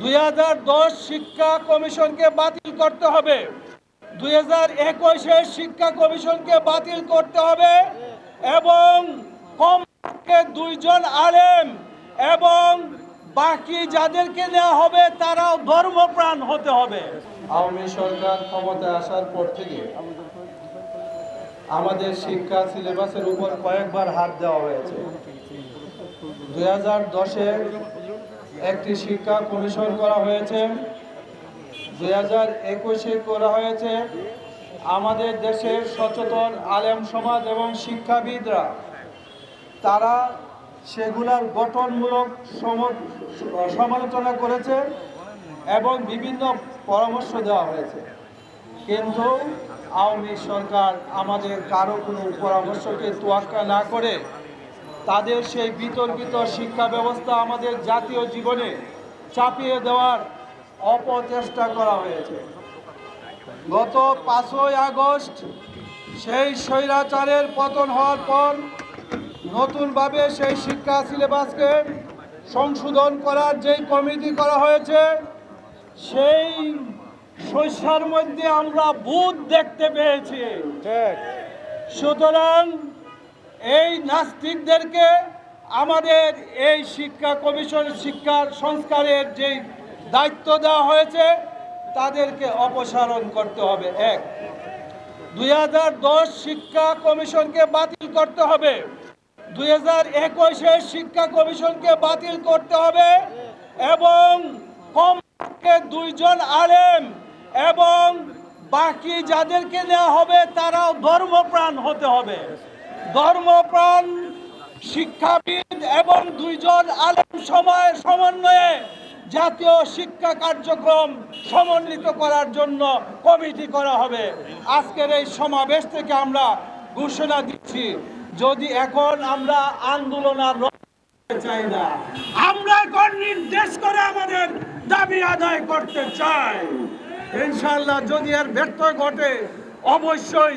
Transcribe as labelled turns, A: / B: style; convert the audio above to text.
A: দুই হাজার দশ শিক্ষা কমিশনকে বাতিল করতে হবে। দুই হাজার একুশের শিক্ষা কমিশনকে বাতিল করতে হবে এবং কমপক্ষে দুইজন আলেম এবং বাকি যাদেরকে নেওয়া হবে তারাও ধর্মপ্রাণ হতে হবে।
B: আওয়ামী সরকার ক্ষমতায় আসার পর থেকে আমাদের শিক্ষা সিলেবাসের উপর কয়েকবার হাত দেওয়া হয়েছে। দুই হাজার দশে একটি শিক্ষা কমিশন করা হয়েছে। দুই হাজার একুশে করা হয়েছে। আমাদের দেশের সচেতন আলেম সমাজ এবং শিক্ষাবিদরা, তারা সেগুলার গঠনমূলক সম- সমালোচনা করেছে এবং বিভিন্ন পরামর্শ দেওয়া হয়েছে। কিন্তু আওয়ামী সরকার আমাদের কারও কোনো পরামর্শকে তোয়াক্কা না করে তাদের সেই বিতর্কিত শিক্ষা ব্যবস্থা আমাদের জাতীয় জীবনে চাপিয়ে দেওয়ার অপচেষ্টা করা হয়েছে। গত পাঁচই আগস্ট সেই স্বৈরাচারের পতন হওয়ার পর নতুনভাবে সেই শিক্ষা সিলেবাসকে সংশোধন করার যেই কমিটি করা হয়েছে সেই শস্যার মধ্যে আমরা ভূত দেখতে পেয়েছি। সুতরাং এই নাস্তিকদেরকে আমাদের এই শিক্ষা কমিশন শিক্ষার সংস্কারের যে দায়িত্ব দেওয়া হয়েছে, তাদেরকে অপসারণ করতে হবে। এক। দুই শিক্ষা কমিশনকে বাতিল করতে হবে। দুই হাজার শিক্ষা কমিশনকে বাতিল করতে হবে এবং কমপক্ষে দুইজন আলেম এবং বাকি যাদেরকে নেওয়া হবে, তারাও ধর্মপ্রাণ হতে হবে। ধর্মপ্রাণ শিক্ষাবিদ এবং দুইজন আলেম সময় সমন্বয়ে জাতীয় শিক্ষা কার্যক্রম সমন্বিত করার জন্য কমিটি করা হবে। আজকের এই সমাবেশ থেকে আমরা ঘোষণা দিচ্ছি, যদি এখন আমরা আন্দোলন আর চাই না, আমরা এখন নির্দেশ করে আমাদের দাবি আদায় করতে চাই। ইনশাল্লাহ যদি এর ব্যর্থ ঘটে, অবশ্যই